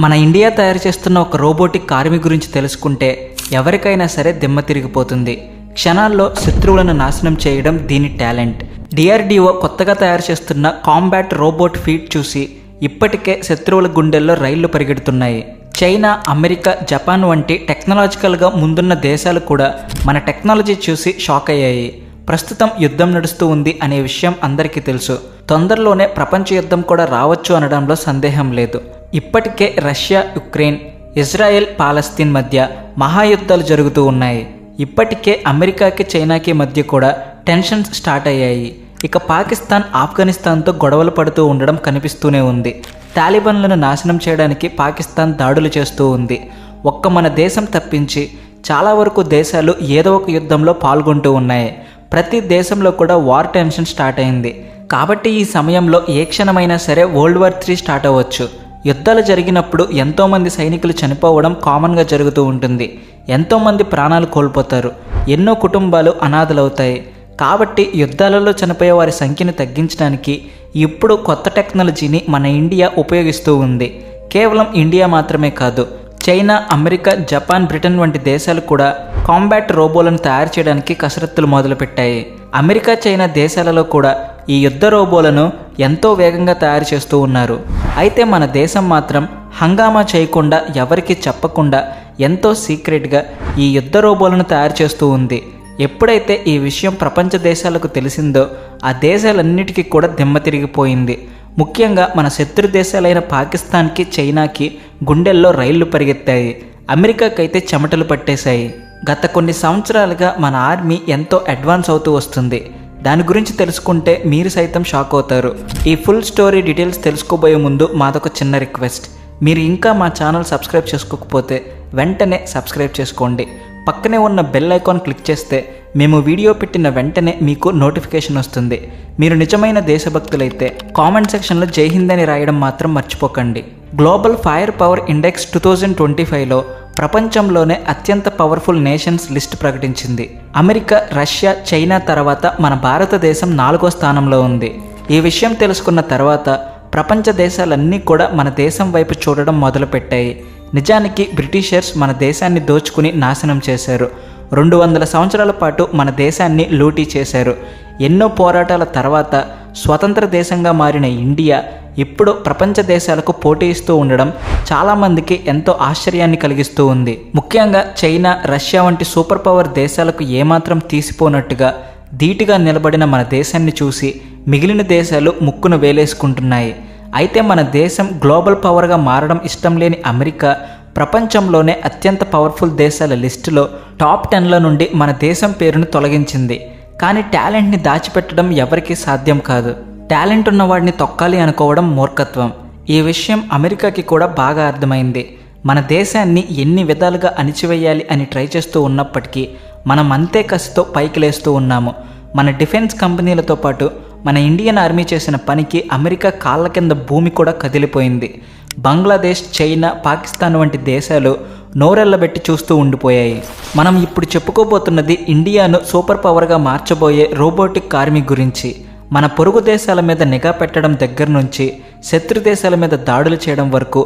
మన ఇండియా తయారు చేస్తున్న ఒక రోబోటిక్ ఆర్మీ గురించి తెలుసుకుంటే ఎవరికైనా సరే దిమ్మ తిరిగిపోతుంది. క్షణాల్లో శత్రువులను నాశనం చేయడం దీని టాలెంట్. డిఆర్డిఓ కొత్తగా తయారు చేస్తున్న కాంబాట్ రోబోట్ ఫీట్ చూసి ఇప్పటికే శత్రువుల గుండెల్లో రైళ్ళు పరిగెడుతున్నాయి. చైనా అమెరికా జపాన్ వంటి టెక్నాలజికల్గా ముందున్న దేశాలు కూడా మన టెక్నాలజీ చూసి షాక్ అయ్యాయి. ప్రస్తుతం యుద్ధం నడుస్తూ ఉంది అనే విషయం అందరికీ తెలుసు. తొందరలోనే ప్రపంచ యుద్ధం కూడా రావచ్చు అనడంలో సందేహం లేదు. ఇప్పటికే రష్యా యుక్రెయిన్ ఇజ్రాయెల్ పాలస్తీన్ మధ్య మహాయుద్ధాలు జరుగుతూ ఉన్నాయి. ఇప్పటికే అమెరికాకి చైనాకి మధ్య కూడా టెన్షన్స్ స్టార్ట్ అయ్యాయి. ఇక పాకిస్తాన్ ఆఫ్ఘనిస్తాన్తో గొడవలు పడుతూ ఉండడం కనిపిస్తూనే ఉంది. తాలిబాన్లను నాశనం చేయడానికి పాకిస్తాన్ దాడులు చేస్తూ ఉంది. ఒక్క మన దేశం తప్పించి చాలా వరకు దేశాలు ఏదో ఒక యుద్ధంలో పాల్గొంటూ ఉన్నాయి. ప్రతి దేశంలో కూడా వార్ టెన్షన్ స్టార్ట్ అయింది. కాబట్టి ఈ సమయంలో ఏ క్షణమైనా సరే వరల్డ్ వార్ త్రీ స్టార్ట్ అవ్వచ్చు. యుద్ధాలు జరిగినప్పుడు ఎంతోమంది సైనికులు చనిపోవడం కామన్గా జరుగుతూ ఉంటుంది. ఎంతోమంది ప్రాణాలు కోల్పోతారు. ఎన్నో కుటుంబాలు అనాథలవుతాయి. కాబట్టి యుద్ధాలలో చనిపోయే వారి సంఖ్యను తగ్గించడానికి ఇప్పుడు కొత్త టెక్నాలజీని మన ఇండియా ఉపయోగిస్తూ ఉంది. కేవలం ఇండియా మాత్రమే కాదు చైనా అమెరికా జపాన్ బ్రిటన్ వంటి దేశాలు కూడా కాంబాట్ రోబోలను తయారు చేయడానికి కసరత్తులు మొదలుపెట్టాయి. అమెరికా చైనా దేశాలలో కూడా ఈ యుద్ధ రోబోలను ఎంతో వేగంగా తయారు చేస్తూ ఉన్నారు. అయితే మన దేశం మాత్రం హంగామా చేయకుండా ఎవరికి చెప్పకుండా ఎంతో సీక్రెట్గా ఈ యుద్ధ రోబోలను తయారు చేస్తూ ఉంది. ఎప్పుడైతే ఈ విషయం ప్రపంచ దేశాలకు తెలిసిందో ఆ దేశాలన్నిటికీ కూడా దిమ్మ తిరిగిపోయింది. ముఖ్యంగా మన శత్రు దేశాలైన పాకిస్తాన్కి చైనాకి గుండెల్లో రైళ్ళు పరిగెత్తాయి. అమెరికాకైతే చెమటలు పట్టేశాయి. గత కొన్ని సంవత్సరాలుగా మన ఆర్మీ ఎంతో అడ్వాన్స్ అవుతూ వస్తుంది. దాని గురించి తెలుసుకుంటే మీరు సైతం షాక్ అవుతారు. ఈ ఫుల్ స్టోరీ డీటెయిల్స్ తెలుసుకోబోయే ముందు మాదొక చిన్న రిక్వెస్ట్. మీరు ఇంకా మా ఛానల్ సబ్స్క్రైబ్ చేసుకోకపోతే వెంటనే సబ్స్క్రైబ్ చేసుకోండి. పక్కనే ఉన్న బెల్ ఐకాన్ క్లిక్ చేస్తే మేము వీడియో పెట్టిన వెంటనే మీకు నోటిఫికేషన్ వస్తుంది. మీరు నిజమైన దేశభక్తులైతే కామెంట్ సెక్షన్లో జై హింద్ అని రాయడం మాత్రం మర్చిపోకండి. Global fire power index two thousand twenty ఫైవ్లో ప్రపంచంలోనే అత్యంత పవర్ఫుల్ నేషన్స్ లిస్ట్ ప్రకటించింది. అమెరికా రష్యా చైనా తర్వాత మన భారతదేశం నాలుగో స్థానంలో ఉంది. ఈ విషయం తెలుసుకున్న తర్వాత ప్రపంచ దేశాలన్నీ కూడా మన దేశం వైపు చూడడం మొదలుపెట్టాయి. నిజానికి బ్రిటిషర్స్ మన దేశాన్ని దోచుకుని నాశనం చేశారు. రెండు వందల సంవత్సరాల పాటు మన దేశాన్ని లూటీ చేశారు. ఎన్నో పోరాటాల తర్వాత స్వతంత్ర దేశంగా మారిన ఇండియా ఇప్పుడు ప్రపంచ దేశాలకు పోటీ ఇస్తూ ఉండడం చాలామందికి ఎంతో ఆశ్చర్యాన్ని కలిగిస్తూ ఉంది. ముఖ్యంగా చైనా రష్యా వంటి సూపర్ పవర్ దేశాలకు ఏమాత్రం తీసిపోనట్టుగా ధీటుగా నిలబడిన మన దేశాన్ని చూసి మిగిలిన దేశాలు ముక్కును వేలేసుకుంటున్నాయి. అయితే మన దేశం గ్లోబల్ పవర్గా మారడం ఇష్టం లేని అమెరికా ప్రపంచంలోనే అత్యంత పవర్ఫుల్ దేశాల లిస్టులో టాప్ టెన్ల నుండి మన దేశం పేరును తొలగించింది. కానీ టాలెంట్ని దాచిపెట్టడం ఎవరికీ సాధ్యం కాదు. టాలెంట్ ఉన్నవాడిని తొక్కాలి అనుకోవడం మూర్ఖత్వం. ఈ విషయం అమెరికాకి కూడా బాగా అర్థమైంది. మన దేశాన్ని ఎన్ని విధాలుగా అణిచివేయాలి అని ట్రై చేస్తూ ఉన్నప్పటికీ మనం అంతే కసితో పైకి లేస్తూ ఉన్నాము. మన డిఫెన్స్ కంపెనీలతో పాటు మన ఇండియన్ ఆర్మీ చేసిన పనికి అమెరికా కాళ్ళ కింద భూమి కూడా కదిలిపోయింది. బంగ్లాదేశ్ చైనా పాకిస్తాన్ వంటి దేశాలు నోరెళ్ళబెట్టి చూస్తూ ఉండిపోయాయి. మనం ఇప్పుడు చెప్పుకోబోతున్నది ఇండియాను సూపర్ పవర్గా మార్చబోయే రోబోటిక్ ఆర్మీ గురించి. మన పొరుగు దేశాల మీద నిఘా పెట్టడం దగ్గర నుంచి శత్రు దేశాల మీద దాడులు చేయడం వరకు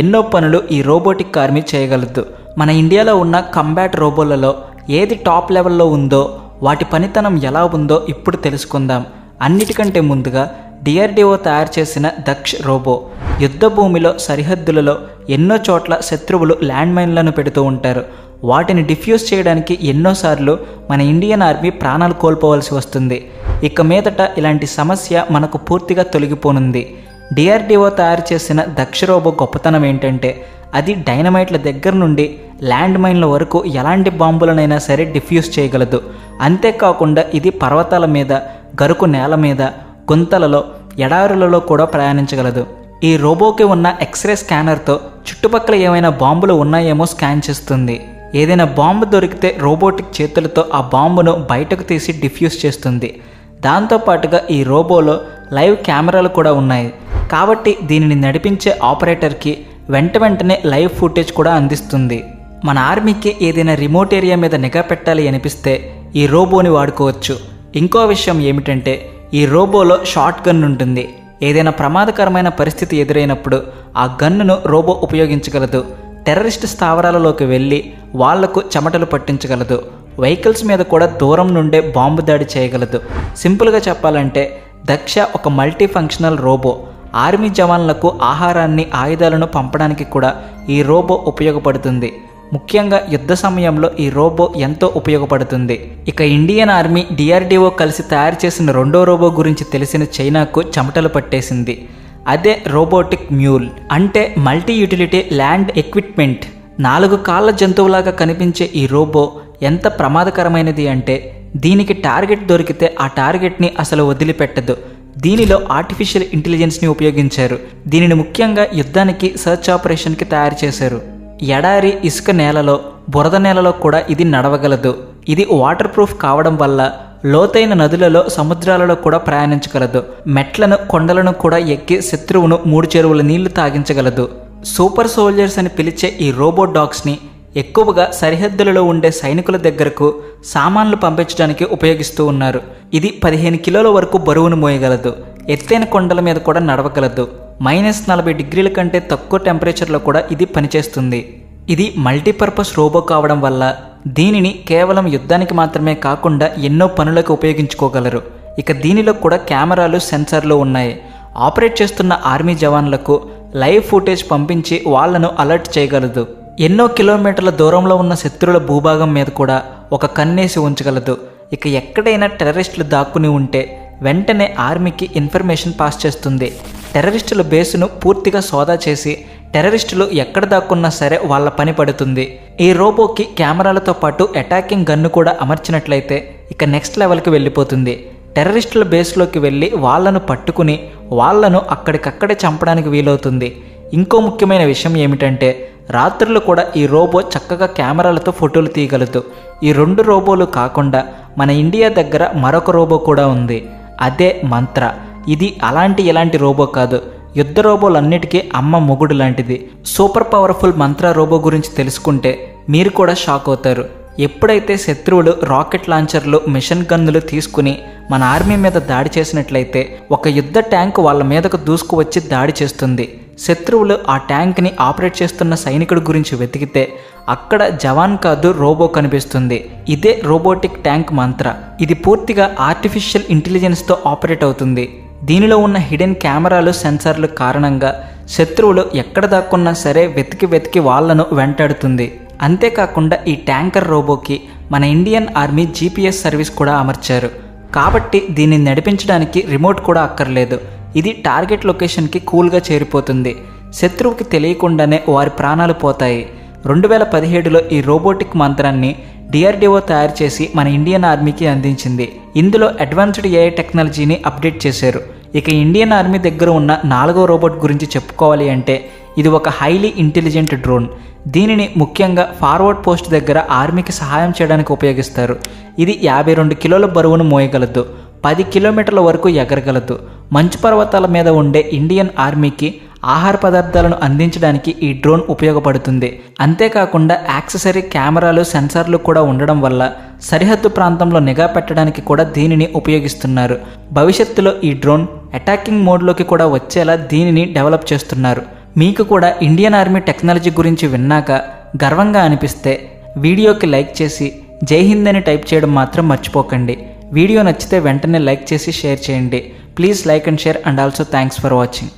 ఎన్నో పనులు ఈ రోబోటిక్ ఆర్మీ చేయగలదు. మన ఇండియాలో ఉన్న కంబాట్ రోబోలలో ఏది టాప్ లెవెల్లో ఉందో వాటి పనితనం ఎలా ఉందో ఇప్పుడు తెలుసుకుందాం. అన్నిటికంటే ముందుగా డిఆర్డిఓ తయారు చేసిన దక్ష్ రోబో. యుద్ధ భూమిలో సరిహద్దులలో ఎన్నో చోట్ల శత్రువులు ల్యాండ్ మైన్లను పెడుతూ ఉంటారు. వాటిని డిఫ్యూజ్ చేయడానికి ఎన్నోసార్లు మన ఇండియన్ ఆర్మీ ప్రాణాలు కోల్పోవలసి వస్తుంది. ఇక మీదట ఇలాంటి సమస్య మనకు పూర్తిగా తొలగిపోనుంది. డిఆర్డిఓ తయారు చేసిన దక్ష రోబో గొప్పతనం ఏంటంటే అది డైనమైట్ల దగ్గర నుండి ల్యాండ్ మైన్ల వరకు ఎలాంటి బాంబులనైనా సరే డిఫ్యూజ్ చేయగలదు. అంతేకాకుండా ఇది పర్వతాల మీద గరుకు నేల మీద గుంతలలో ఎడారులలో కూడా ప్రయాణించగలదు. ఈ రోబోకి ఉన్న ఎక్స్రే స్కానర్తో చుట్టుపక్కల ఏమైనా బాంబులు ఉన్నాయేమో స్కాన్ చేస్తుంది. ఏదైనా బాంబు దొరికితే రోబోటిక్ చేతులతో ఆ బాంబును బయటకు తీసి డిఫ్యూజ్ చేస్తుంది. దాంతోపాటుగా ఈ రోబోలో లైవ్ కెమెరాలు కూడా ఉన్నాయి. కాబట్టి దీనిని నడిపించే ఆపరేటర్కి వెంట వెంటనే లైవ్ ఫుటేజ్ కూడా అందిస్తుంది. మన ఆర్మీకి ఏదైనా రిమోట్ ఏరియా మీద నిఘా పెట్టాలి అనిపిస్తే ఈ రోబోని వాడుకోవచ్చు. ఇంకో విషయం ఏమిటంటే ఈ రోబోలో షార్ట్ గన్ ఉంటుంది. ఏదైనా ప్రమాదకరమైన పరిస్థితి ఎదురైనప్పుడు ఆ గన్నును రోబో ఉపయోగించగలదు. టెర్రరిస్ట్ స్థావరాలలోకి వెళ్ళి వాళ్ళకు చెమటలు పట్టించగలదు. వెహికల్స్ మీద కూడా దూరం నుండే బాంబు దాడి చేయగలదు. సింపుల్గా చెప్పాలంటే దక్ష ఒక మల్టీ ఫంక్షనల్ రోబో. ఆర్మీ జవాన్లకు ఆహారాన్ని ఆయుధాలను పంపడానికి కూడా ఈ రోబో ఉపయోగపడుతుంది. ముఖ్యంగా యుద్ధ సమయంలో ఈ రోబో ఎంతో ఉపయోగపడుతుంది. ఇక ఇండియన్ ఆర్మీ డిఆర్డిఓ కలిసి తయారు చేసిన రెండో రోబో గురించి తెలిసిన చైనాకు చెమటలు పట్టేసింది. అదే రోబోటిక్ మ్యూల్ అంటే మల్టీ యూటిలిటీ ల్యాండ్ ఎక్విప్మెంట్. నాలుగు కాళ్ళ జంతువులాగా కనిపించే ఈ రోబో ఎంత ప్రమాదకరమైనది అంటే దీనికి టార్గెట్ దొరికితే ఆ టార్గెట్ని అసలు వదిలిపెట్టదు. దీనిలో ఆర్టిఫిషియల్ ఇంటెలిజెన్స్ని ఉపయోగించారు. దీనిని ముఖ్యంగా యుద్ధానికి సర్చ్ ఆపరేషన్కి తయారు చేశారు. ఎడారి ఇసుక నేలలో బురద నేలలో కూడా ఇది నడవగలదు. ఇది వాటర్ ప్రూఫ్ కావడం వల్ల లోతైన నదులలో సముద్రాలలో కూడా ప్రయాణించగలదు. మెట్లను కొండలను కూడా ఎక్కి శత్రువును మూడు చెరువుల నీళ్ళు తాగించగలదు. సూపర్ సోల్జర్స్ అని పిలిచే ఈ రోబో డాగ్స్ని ఎక్కువగా సరిహద్దులలో ఉండే సైనికుల దగ్గరకు సామాన్లు పంపించడానికి ఉపయోగిస్తూ ఉన్నారు. ఇది పదిహేను కిలోల వరకు బరువును మోయగలదు. ఎత్తైన కొండల మీద కూడా నడవగలదు. మైనస్ నలభై డిగ్రీల కంటే తక్కువ టెంపరేచర్లో కూడా ఇది పనిచేస్తుంది. ఇది మల్టీపర్పస్ రోబో కావడం వల్ల దీనిని కేవలం యుద్ధానికి మాత్రమే కాకుండా ఎన్నో పనులకు ఉపయోగించుకోగలరు. ఇక దీనిలో కూడా కెమెరాలు సెన్సార్లు ఉన్నాయి. ఆపరేట్ చేస్తున్న ఆర్మీ జవాన్లకు లైవ్ ఫుటేజ్ పంపించి వాళ్ళను అలర్ట్ చేయగలదు. ఎన్నో కిలోమీటర్ల దూరంలో ఉన్న శత్రుల భూభాగం మీద కూడా ఒక కన్నేసి ఉంచగలదు. ఇక ఎక్కడైనా టెర్రరిస్టులు దాక్కుని ఉంటే వెంటనే ఆర్మీకి ఇన్ఫర్మేషన్ పాస్ చేస్తుంది. టెర్రరిస్టుల బేసును పూర్తిగా సోదా చేసి టెర్రరిస్టులు ఎక్కడ దాక్కున్నా సరే వాళ్ళ పని పడుతుంది. ఈ రోబోకి కెమెరాలతో పాటు అటాకింగ్ గన్ను కూడా అమర్చినట్లయితే ఇక నెక్స్ట్ లెవెల్కి వెళ్ళిపోతుంది. టెర్రరిస్టుల బేస్లోకి వెళ్ళి వాళ్ళను పట్టుకుని వాళ్ళను అక్కడికక్కడే చంపడానికి వీలవుతుంది. ఇంకో ముఖ్యమైన విషయం ఏమిటంటే రాత్రులు కూడా ఈ రోబో చక్కగా కెమెరాలతో ఫోటోలు తీయగలదు. ఈ రెండు రోబోలు కాకుండా మన ఇండియా దగ్గర మరొక రోబో కూడా ఉంది. అదే మంత్ర. ఇది అలాంటి ఎలాంటి రోబో కాదు. యుద్ధ రోబోలన్నిటికీ అమ్మ మొగుడు లాంటిది. సూపర్ పవర్ఫుల్ మంత్ర రోబో గురించి తెలుసుకుంటే మీరు కూడా షాక్ అవుతారు. ఎప్పుడైతే శత్రువులు రాకెట్ లాంచర్లు మిషన్ గన్నులు తీసుకుని మన ఆర్మీ మీద దాడి చేసినట్లయితే ఒక యుద్ధ ట్యాంక్ వాళ్ళ మీదకు దూసుకువచ్చి దాడి చేస్తుంది. శత్రువులు ఆ ట్యాంక్ని ఆపరేట్ చేస్తున్న సైనికుడి గురించి వెతికితే అక్కడ జవాన్ కాదు రోబో కనిపిస్తుంది. ఇదే రోబోటిక్ ట్యాంక్ మంత్ర. ఇది పూర్తిగా ఆర్టిఫిషియల్ ఇంటెలిజెన్స్తో ఆపరేట్ అవుతుంది. దీనిలో ఉన్న హిడెన్ కెమెరాలు సెన్సార్లు కారణంగా శత్రువులు ఎక్కడ దాక్కున్నా సరే వెతికి వెతికి వాళ్ళను వెంటాడుతుంది. అంతేకాకుండా ఈ ట్యాంకర్ రోబోకి మన ఇండియన్ ఆర్మీ జీపీఎస్ సర్వీస్ కూడా అమర్చారు. కాబట్టి దీన్ని నడిపించడానికి రిమోట్ కూడా అక్కర్లేదు. ఇది టార్గెట్ లొకేషన్కి కూల్గా చేరిపోతుంది. శత్రువుకి తెలియకుండానే వారి ప్రాణాలు పోతాయి. రెండు వేల పదిహేడులో ఈ రోబోటిక్ మంత్రాన్ని డిఆర్డిఓ తయారు చేసి మన ఇండియన్ ఆర్మీకి అందించింది. ఇందులో అడ్వాన్స్డ్ ఏఐ టెక్నాలజీని అప్డేట్ చేశారు. ఇక ఇండియన్ ఆర్మీ దగ్గర ఉన్న నాలుగో రోబోట్ గురించి చెప్పుకోవాలి అంటే ఇది ఒక హైలీ ఇంటెలిజెంట్ డ్రోన్ దీనిని ముఖ్యంగా ఫార్వర్డ్ పోస్ట్ దగ్గర ఆర్మీకి సహాయం చేయడానికి ఉపయోగిస్తారు. ఇది యాభై రెండు కిలోల బరువును మోయగలదు. పది కిలోమీటర్ల వరకు ఎగరగలదు. మంచు పర్వతాల మీద ఉండే ఇండియన్ ఆర్మీకి ఆహార పదార్థాలను అందించడానికి ఈ డ్రోన్ ఉపయోగపడుతుంది. అంతేకాకుండా యాక్సెసరీ కెమెరాలు సెన్సార్లు కూడా ఉండడం వల్ల సరిహద్దు ప్రాంతంలో నిఘా పెట్టడానికి కూడా దీనిని ఉపయోగిస్తున్నారు. భవిష్యత్తులో ఈ డ్రోన్ అటాకింగ్ మోడ్లోకి కూడా వచ్చేలా దీనిని డెవలప్ చేస్తున్నారు. మీకు కూడా ఇండియన్ ఆర్మీ టెక్నాలజీ గురించి విన్నాక గర్వంగా అనిపిస్తే వీడియోకి లైక్ చేసి జై హింద్ అని టైప్ చేయడం మాత్రం మర్చిపోకండి. వీడియో నచ్చితే వెంటనే లైక్ చేసి షేర్ చేయండి. Please like and share and also thanks for watching.